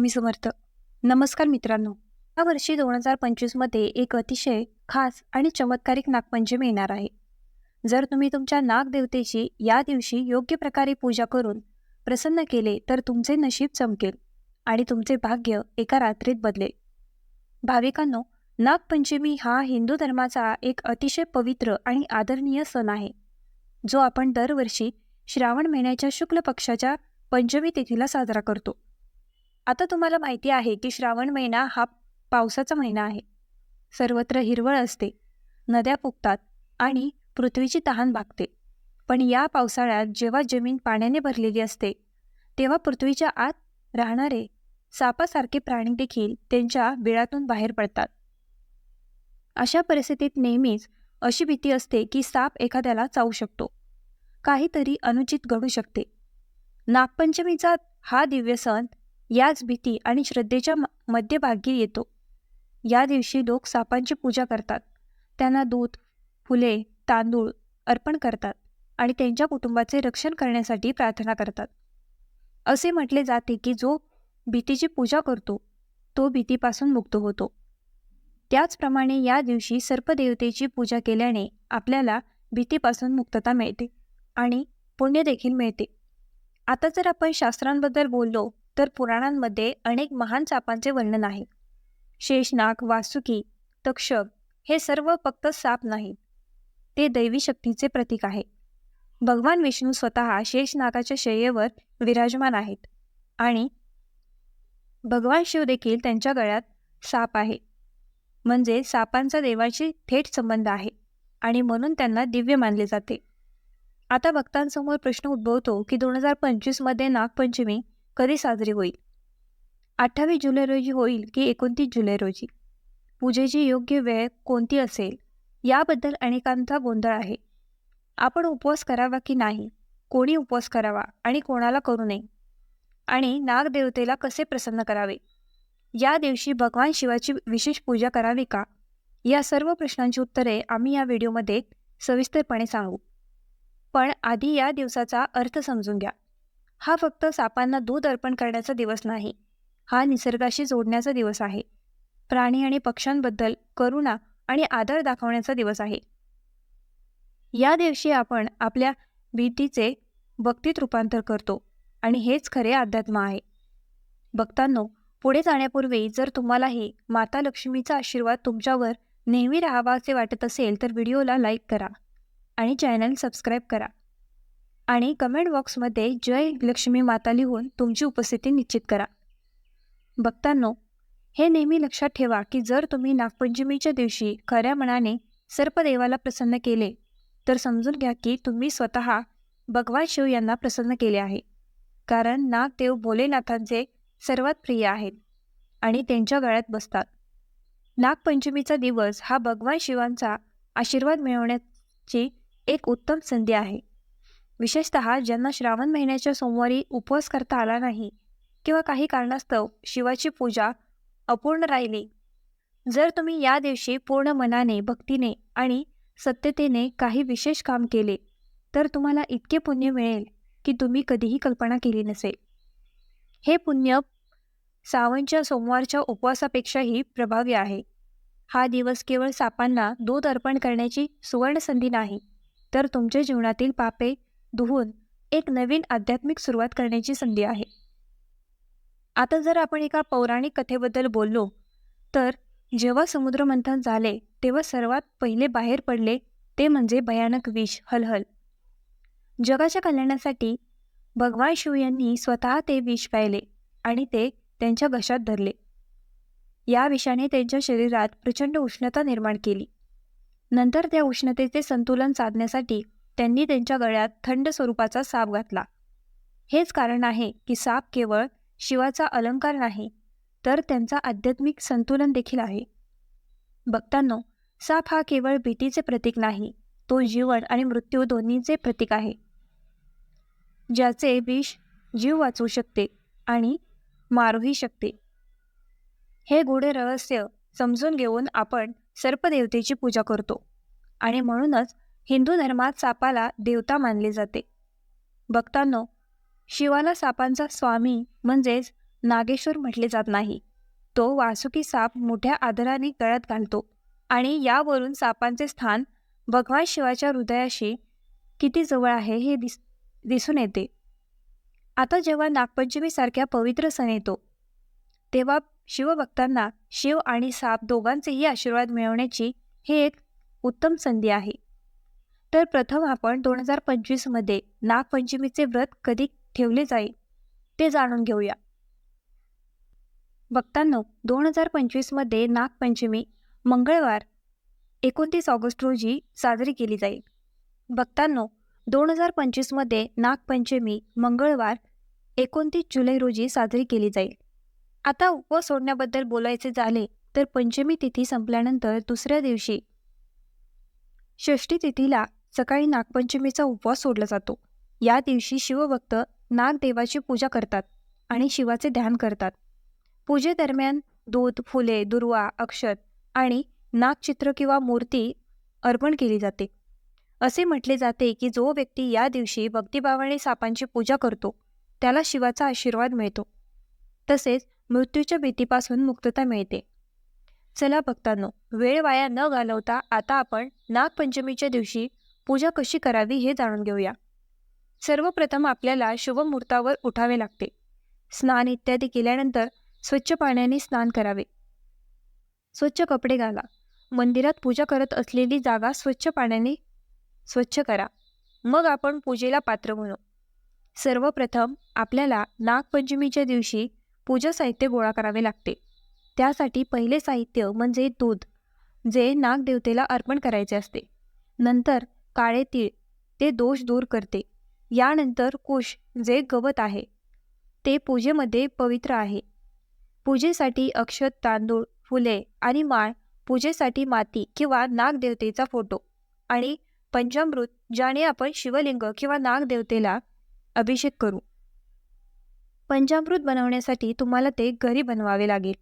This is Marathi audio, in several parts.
आम्ही समर्थ. नमस्कार मित्रांनो. या वर्षी दोन हजार पंचवीसमध्ये एक अतिशय खास आणि चमत्कारिक नागपंचमी येणार आहे. जर तुम्ही तुमच्या नागदेवतेची या दिवशी योग्य प्रकारे पूजा करून प्रसन्न केले तर तुमचे नशीब चमकेल आणि तुमचे भाग्य एका रात्रीत बदलेल. भाविकांनो नागपंचमी हा हिंदू धर्माचा एक अतिशय पवित्र आणि आदरणीय सण आहे जो आपण दरवर्षी श्रावण महिन्याच्या शुक्ल पक्षाच्या पंचमी तिथीला साजरा करतो. आता तुम्हाला माहिती आहे की श्रावण महिना हा पावसाचा महिना आहे. सर्वत्र हिरवळ असते नद्या फुगतात आणि पृथ्वीची तहान भागते. पण या पावसाळ्यात जेव्हा जमीन पाण्याने भरलेली असते तेव्हा पृथ्वीच्या आत राहणारे सापासारखे प्राणी देखील त्यांच्या बिळातून बाहेर पडतात. अशा परिस्थितीत नेहमीच अशी भीती असते की साप एखाद्याला चावू शकतो. काहीतरी अनुचित घडू शकते. नागपंचमीचा हा दिव्य सण याच भीती आणि श्रद्धेच्या मध्यभागी येतो. या दिवशी लोक सापांची पूजा करतात. त्यांना दूध फुले तांदूळ अर्पण करतात आणि त्यांच्या कुटुंबाचे रक्षण करण्यासाठी प्रार्थना करतात. असे म्हटले जाते की जो भीतीची पूजा करतो तो भीतीपासून मुक्त होतो. त्याचप्रमाणे या दिवशी सर्पदेवतेची पूजा केल्याने आपल्याला भीतीपासून मुक्तता मिळते आणि पुण्य देखील मिळते. आता जर आपण शास्त्रांबद्दल बोललो तर पुराणांमध्ये अनेक महान सापांचे वर्णन आहे. शेषनाग वासुकी तक्षक हे सर्व फक्त साप नाहीत. ते दैवी शक्तीचे प्रतीक आहे. भगवान विष्णू स्वतः शेषनागाच्या शय्येवर विराजमान आहेत आणि भगवान शिव देखील त्यांच्या गळ्यात साप आहे. म्हणजे सापांचा देवाशी थेट संबंध आहे आणि म्हणून त्यांना दिव्य मानले जाते. आता भक्तांसमोर प्रश्न उद्भवतो की दोन हजार पंचवीसमध्ये नागपंचमी कधी साजरी होईल? अठ्ठावीस जुलै रोजी होईल की एकोणतीस जुलै रोजी? पूजेची योग्य वेळ कोणती असेल? याबद्दल अनेकांचा गोंधळ आहे. आपण उपवास करावा की नाही? कोणी उपवास करावा आणि कोणाला करू नये? आणि नागदेवतेला कसे प्रसन्न करावे? या दिवशी भगवान शिवाची विशेष पूजा करावी का? या सर्व प्रश्नांची उत्तरे आम्ही या व्हिडिओमध्ये सविस्तरपणे सांगू. पण आधी या दिवसाचा अर्थ समजून घ्या. हा फक्त सापांना दूध अर्पण करण्याचा दिवस नाही हा निसर्गाशी जोडण्याचा दिवस आहे. प्राणी आणि पक्ष्यांबद्दल करुणा आणि आदर दाखवण्याचा दिवस आहे. या दिवशी आपण आपल्या भीतीचे भक्तीत रूपांतर करतो आणि हेच खरे अध्यात्म आहे. भक्तांनो पुढे जाण्यापूर्वी जर तुम्हालाही माता लक्ष्मीचा आशीर्वाद तुमच्यावर नेहमी राहावा असे वाटत असेल तर व्हिडिओला लाईक करा आणि चॅनल सबस्क्राईब करा. आणि कमेंट बॉक्समध्ये जय लक्ष्मी माता लिहून तुमची उपस्थिती निश्चित करा. बघतांनो हे नेहमी लक्षात ठेवा की जर तुम्ही नागपंचमीच्या दिवशी खऱ्या मनाने सर्पदेवाला प्रसन्न केले तर समजून घ्या की तुम्ही स्वतः भगवान शिव यांना प्रसन्न केले आहे. कारण नागदेव भोलेनाथांचे सर्वात प्रिय आहेत आणि त्यांच्या गळ्यात बसतात. नागपंचमीचा दिवस हा भगवान शिवांचा आशीर्वाद मिळवण्याची एक उत्तम संधी आहे. विशेषत ज्यांना श्रावण महिन्याच्या सोमवारी उपवास करता आला नाही किंवा काही कारणास्तव शिवाची पूजा अपूर्ण राहिली जर तुम्ही या दिवशी पूर्ण मनाने भक्तीने आणि सत्यतेने काही विशेष काम केले तर तुम्हाला इतके पुण्य मिळेल की तुम्ही कधीही कल्पना केली नसेल. हे पुण्य सावनच्या सोमवारच्या उपवासापेक्षाही प्रभावी आहे. हा दिवस केवळ सापांना दूध अर्पण करण्याची सुवर्णसंधी नाही तर तुमच्या जीवनातील पापे धुवून एक नवीन आध्यात्मिक सुरुवात करण्याची संधी आहे. आता जर आपण एका पौराणिक कथेबद्दल बोललो तर जेव्हा समुद्रमंथन झाले तेव्हा सर्वात पहिले बाहेर पडले ते म्हणजे भयानक विष हलहल. जगाच्या कल्याणासाठी भगवान शिव यांनी स्वतः ते विष प्यायले आणि ते त्यांच्या घशात धरले. या विषाने त्यांच्या शरीरात प्रचंड उष्णता निर्माण केली. नंतर त्या उष्णतेचे संतुलन साधण्यासाठी त्यांनी त्यांच्या गळ्यात थंड स्वरूपाचा साप घातला. हेच कारण आहे की साप केवळ शिवाचा अलंकार नाही तर त्यांचा आध्यात्मिक संतुलन देखील आहे. भक्तांनो साप हा केवळ भीतीचे प्रतीक नाही तो जीवन आणि मृत्यू दोन्हीचे प्रतीक आहे. ज्याचे विष जीव वाचवू शकते आणि मारूही शकते. हे गूढे रहस्य समजून घेऊन आपण सर्पदेवतेची पूजा करतो आणि म्हणूनच हिंदू धर्मात सापाला देवता मानले जाते. भक्तांनो शिवाला सापांचा स्वामी म्हणजेच नागेश्वर म्हटले जात नाही. तो वासुकी साप मोठ्या आदराने गळ्यात घालतो आणि यावरून सापांचे स्थान भगवान शिवाच्या हृदयाशी किती जवळ आहे हे दिस दिसून येते. आता जेव्हा नागपंचमीसारख्या पवित्र सण येतो तेव्हा शिवभक्तांना शिव आणि साप दोघांचेही आशीर्वाद मिळवण्याची ही एक उत्तम संधी आहे. तर प्रथम आपण दोन हजार पंचवीसमध्ये नागपंचमीचे व्रत कधी ठेवले जाईल ते जाणून घेऊया. भक्तांनो दोन हजार पंचवीसमध्ये नागपंचमी मंगळवार एकोणतीस ऑगस्ट रोजी साजरी केली जाईल. भक्तांनो दोन हजार पंचवीसमध्ये नागपंचमी मंगळवार एकोणतीस जुलै रोजी साजरी केली जाईल. आता उपवास सोडण्याबद्दल बोलायचे झाले तर पंचमी तिथी संपल्यानंतर दुसऱ्या दिवशी षष्ठी तिथीला सकाळी नागपंचमीचा उपवास सोडला जातो. या दिवशी शिवभक्त नागदेवाची पूजा करतात आणि शिवाचे ध्यान करतात. पूजेदरम्यान दूध फुले दुर्वा अक्षत आणि नागचित्र किंवा मूर्ती अर्पण केली जाते. असे म्हटले जाते की जो व्यक्ती या दिवशी भक्तिभावाने सापांची पूजा करतो त्याला शिवाचा आशीर्वाद मिळतो. तसेच मृत्यूच्या भीतीपासून मुक्तता मिळते. चला भक्तांनो वेळ वाया न घालवता आता आपण नागपंचमीच्या दिवशी पूजा कशी करावी हे जाणून घेऊया. सर्वप्रथम आपल्याला शुभमुहूर्तावर उठावे लागते. स्नान इत्यादी केल्यानंतर स्वच्छ पाण्याने स्नान करावे. स्वच्छ कपडे घाला. मंदिरात पूजा करत असलेली जागा स्वच्छ पाण्याने स्वच्छ करा. मग आपण पूजेला पात्र म्हणू. सर्वप्रथम आपल्याला नागपंचमीच्या दिवशी पूजा साहित्य गोळा करावे लागते. त्यासाठी पहिले साहित्य म्हणजे दूध जे नागदेवतेला अर्पण करायचे असते. नंतर काळे तीळ ते दोष दूर करते. यानंतर कुश जे गवत आहे ते पूजेमध्ये पवित्र आहे. पूजेसाठी अक्षत तांदूळ फुले आणि माळ पूजेसाठी माती किंवा नागदेवतेचा फोटो आणि पंचामृत ज्याने आपण शिवलिंग किंवा नागदेवतेला अभिषेक करू. पंचामृत बनवण्यासाठी तुम्हाला ते घरी बनवावे लागेल.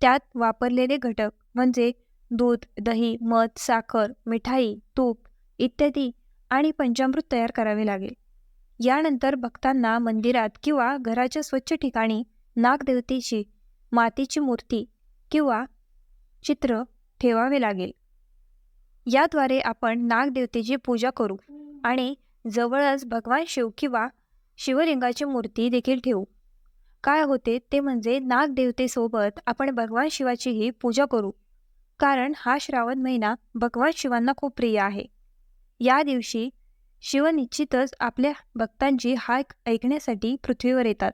त्यात वापरलेले घटक म्हणजे दूध दही मध साखर मिठाई तूप इत्यादी आणि पंचामृत तयार करावे लागेल. यानंतर भक्तांना मंदिरात किंवा घराच्या स्वच्छ ठिकाणी नागदेवतेची मातीची मूर्ती किंवा चित्र ठेवावे लागेल. याद्वारे आपण नागदेवतेची पूजा करू आणि जवळच भगवान शिव किंवा शिवलिंगाची मूर्ती देखील ठेवू. काय होते ते म्हणजे नागदेवतेसोबत आपण भगवान शिवाचीही पूजा करू. कारण हा श्रावण महिना भगवान शिवांना खूप प्रिय आहे. या दिवशी शिव निश्चितच आपल्या भक्तांची हाक ऐकण्यासाठी पृथ्वीवर येतात.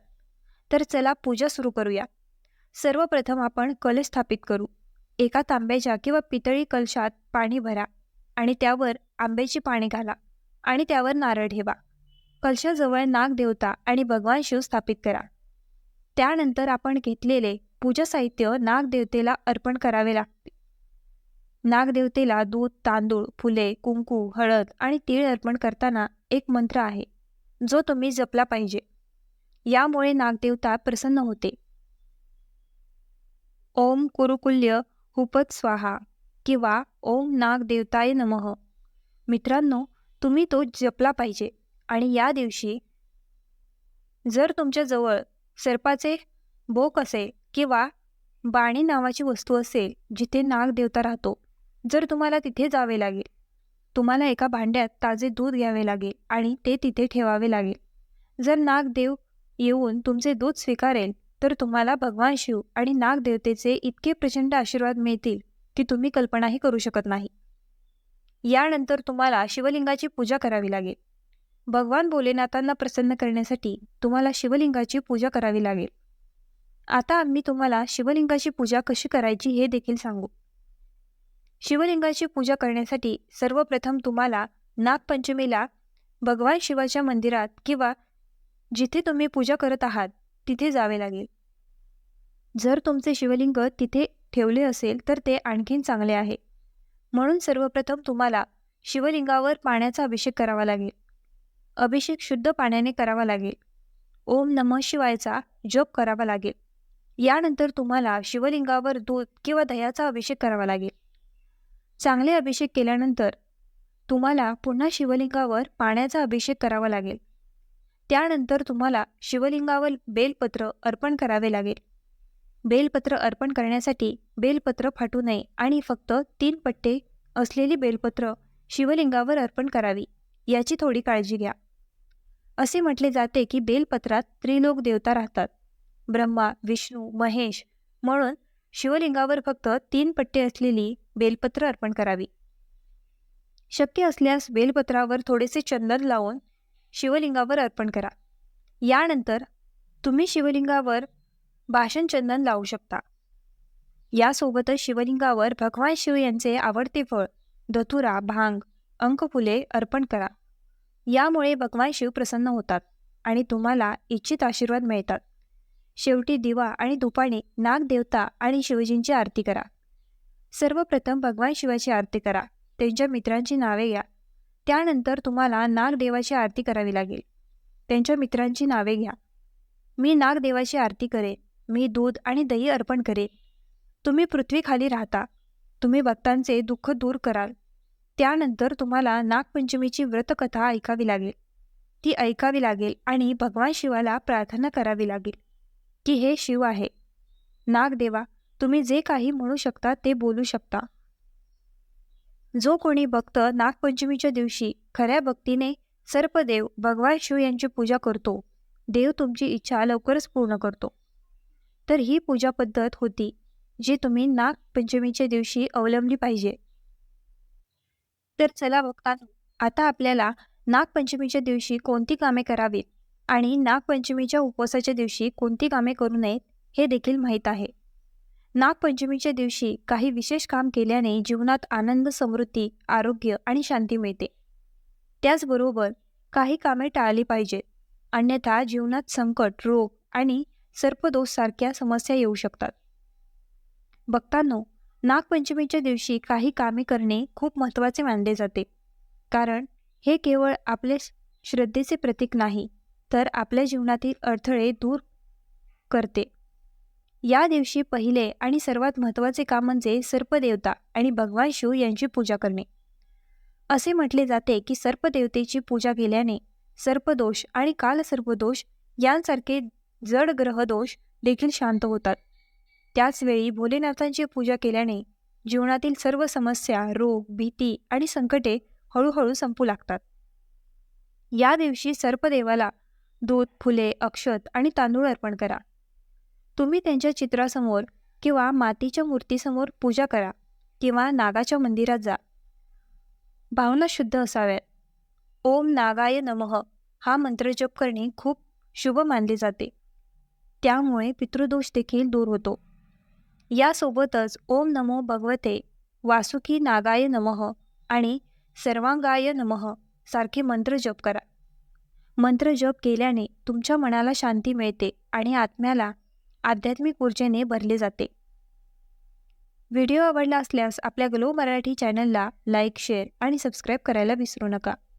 तर चला पूजा सुरू करूया. सर्वप्रथम आपण कलश स्थापित करू. एका तांब्याच्या किंवा पितळी कलशात पाणी भरा आणि त्यावर आंब्याची पाने घाला आणि त्यावर नारळ ठेवा. कलशाजवळ नागदेवता आणि भगवान शिव स्थापित करा. त्यानंतर आपण घेतलेले पूजा साहित्य नागदेवतेला अर्पण करावे लागते. नागदेवतेला दूध तांदूळ फुले कुंकू हळद आणि तीळ अर्पण करताना एक मंत्र आहे जो तुम्ही जपला पाहिजे. यामुळे नागदेवता प्रसन्न होते. ओम कुरुकुल्य हुपत स्वाहा किंवा ओम नागदेवताय नमः. मित्रांनो तुम्ही तो जपला पाहिजे आणि या दिवशी जर तुमच्याजवळ सर्पाचे बोक असेल किंवा बाणी नावाची वस्तू असेल जिथे नागदेवता राहतो जर तुम्हाला तिथे जावे लागेल तुम्हाला एका भांड्यात ताजे दूध घ्यावे लागेल आणि ते तिथे ठेवावे लागेल. जर नागदेव येऊन तुमचे दूध स्वीकारेल तर तुम्हाला भगवान शिव आणि नागदेवतेचे इतके प्रचंड आशीर्वाद मिळतील की तुम्ही कल्पनाही करू शकत नाही. यानंतर तुम्हाला शिवलिंगाची पूजा करावी लागेल. भगवान भोलेनाथांना प्रसन्न करण्यासाठी तुम्हाला शिवलिंगाची पूजा करावी लागेल. आता आम्ही तुम्हाला शिवलिंगाची पूजा कशी करायची हे देखील सांगू. शिवलिंगाची पूजा करण्यासाठी सर्वप्रथम तुम्हाला नागपंचमीला भगवान शिवाच्या मंदिरात किंवा जिथे तुम्ही पूजा करत आहात तिथे जावे लागेल. जर तुमचे शिवलिंग तिथे ठेवले असेल तर ते आणखीन चांगले आहे. म्हणून सर्वप्रथम तुम्हाला शिवलिंगावर पाण्याचा अभिषेक करावा लागेल. अभिषेक शुद्ध पाण्याने करावा लागेल. ओम नमः शिवायचा जप करावा लागेल. यानंतर तुम्हाला शिवलिंगावर दूध किंवा दह्याचा अभिषेक करावा लागेल. चांगले अभिषेक केल्यानंतर तुम्हाला पुन्हा शिवलिंगावर पाण्याचा अभिषेक करावा लागेल. त्यानंतर तुम्हाला शिवलिंगावर बेलपत्र अर्पण करावे लागेल. बेलपत्र अर्पण करण्यासाठी बेलपत्र फाटू नये आणि फक्त तीन पट्टे असलेली बेलपत्र शिवलिंगावर अर्पण करावी याची थोडी काळजी घ्या. असे म्हटले जाते की बेलपत्रात त्रिलोक देवता राहतात. ब्रह्मा विष्णू महेश म्हणून शिवलिंगावर फक्त तीन पट्टे असलेली बेलपत्र अर्पण करावी. शक्य असल्यास बेलपत्रावर थोडेसे चंदन लावून शिवलिंगावर अर्पण करा. यानंतर तुम्ही शिवलिंगावर भाषण चंदन लावू शकता. यासोबतच शिवलिंगावर भगवान शिव यांचे आवडते फळ धतुरा भांग अंकफुले अर्पण करा. यामुळे भगवान शिव प्रसन्न होतात आणि तुम्हाला इच्छित आशीर्वाद मिळतात. शेवटी दिवा आणि दुपाने नागदेवता आणि शिवजींची आरती करा. सर्वप्रथम भगवान शिवाची आरती करा. त्यांच्या मित्रांची नावे घ्या. त्यानंतर तुम्हाला नागदेवाची आरती करावी लागेल. त्यांच्या मित्रांची नावे घ्या. मी नागदेवाची आरती करेन. मी दूध आणि दही अर्पण करेन. तुम्ही पृथ्वीखाली राहता. तुम्ही भक्तांचे दुःख दूर कराल. त्यानंतर तुम्हाला नागपंचमीची व्रतकथा ऐकावी लागेल. ती ऐकावी लागेल आणि भगवान शिवाला प्रार्थना करावी लागेल. की हे शिव आहे. नागदेवा तुम्ही जे काही म्हणू शकता ते बोलू शकता. जो कोणी भक्त नागपंचमीच्या दिवशी खऱ्या भक्तीने सर्पदेव भगवान शिव यांची पूजा करतो देव तुमची इच्छा लवकरच पूर्ण करतो. तर ही पूजा पद्धत होती जी तुम्ही नागपंचमीच्या दिवशी अवलंबली पाहिजे. तर चला भक्तांनो आता आपल्याला नागपंचमीच्या दिवशी कोणती कामे करावीत आणि नागपंचमीच्या उपवासाच्या दिवशी कोणती कामे करू नयेत हे देखील माहीत आहे. नागपंचमीच्या दिवशी काही विशेष काम केल्याने जीवनात आनंद समृद्धी आरोग्य आणि शांती मिळते. त्याचबरोबर काही कामे टाळली पाहिजेत. अन्यथा जीवनात संकट रोग आणि सर्पदोषसारख्या समस्या येऊ शकतात. भक्तांनो नागपंचमीच्या दिवशी काही कामे करणे खूप महत्त्वाचे मानले जाते. कारण हे केवळ आपले श्रद्धेचे प्रतीक नाही तर आपल्या जीवनातील अडथळे दूर करते. या दिवशी पहिले आणि सर्वात महत्त्वाचे काम म्हणजे सर्पदेवता आणि भगवान शिव यांची पूजा करणे. असे म्हटले जाते की सर्पदेवतेची पूजा केल्याने सर्पदोष आणि कालसर्पदोष यांसारखे जड ग्रहदोष देखील शांत होतात. त्याचवेळी भोलेनाथांची पूजा केल्याने जीवनातील सर्व समस्या रोग भीती आणि संकटे हळूहळू संपू लागतात. या दिवशी सर्पदेवाला दूध फुले अक्षत आणि तांदूळ अर्पण करा. तुम्ही त्यांच्या चित्रासमोर किंवा मातीच्या मूर्तीसमोर पूजा करा किंवा नागाच्या मंदिरात जा. भावना शुद्ध असाव्यात. ओम नागाय नमः हा मंत्र जप करणे खूप शुभ मानले जाते. त्यामुळे पितृदोष देखील दूर होतो. यासोबतच ओम नमो भगवते वासुकी नागाय नमः आणि सर्वांगाय नमः सारखे मंत्र जप करा. मंत्र जप केल्याने तुमच्या मनाला शांती मिळते आणि आत्म्याला आध्यात्मिक ऊर्जेने भरले जाते. व्हिडिओ आवडला असल्यास आपल्या ग्लो मराठी चॅनलला लाईक शेअर आणि सबस्क्राईब करायला विसरू नका.